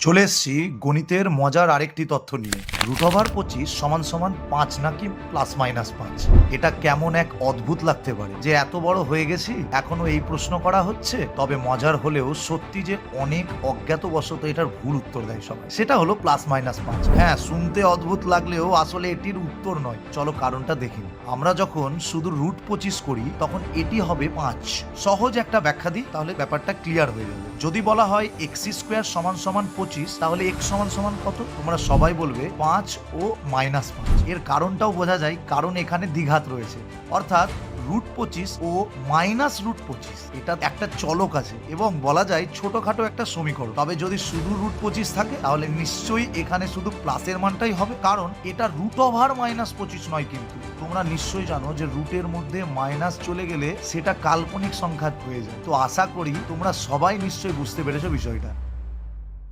চলে এসছি গণিতের মজার আরেকটি তথ্য নিয়ে। রুট ওভার পঁচিশ সমান সমান পাঁচ নাকি প্লাস মাইনাস পাঁচ? এটা কেমন এক অদ্ভুত লাগতে পারে। যে এত বড় হয়ে গেছি, এখনও এই প্রশ্ন করা হচ্ছে, তবে মজার হলেও সত্যি যে অনেক অজ্ঞাতবশত এটার ভুল উত্তর দেয় সবাই। সেটা হলো প্লাস মাইনাস পাঁচ। হ্যাঁ শুনতে অদ্ভুত লাগলেও আসলে এটির উত্তর নয়। চলো কারণটা দেখি আমরা যখন শুধু রুট পঁচিশ করি, তখন এটি হবে পাঁচ। সহজ একটা ব্যাখ্যা দিই, তাহলে ব্যাপারটা ক্লিয়ার হয়ে যাবে। যদি বলা হয় এক্স স্কোয়ার সমান সমান পঁচিশ, তাহলে এক্স সমান সমান কত? তোমরা সবাই বলবে পাঁচ ও মাইনাস পাঁচ। এর কারণটাও বোঝা যায়, কারণ এখানে দ্বিঘাত রয়েছে। অর্থাৎ রুট পঁচিশ ও মাইনাস রুট পঁচিশ, এটা একটা চলক আছে এবং বলা যায় ছোটখাটো একটা সমীকরণ। তবে যদি শুধু রুট পঁচিশ থাকে, তাহলে নিশ্চয়ই এখানে শুধু প্লাসের মানটাই হবে, কারণ এটা রুট ওভার মাইনাস পঁচিশ নয় কিন্তু। তোমরা নিশ্চয়ই জানো যে রুটের মধ্যে মাইনাস চলে গেলে সেটা কাল্পনিক সংখ্যা হয়ে যায়। তো আশা করি তোমরা সবাই নিশ্চয়ই বুঝতে পেরেছ বিষয়টা।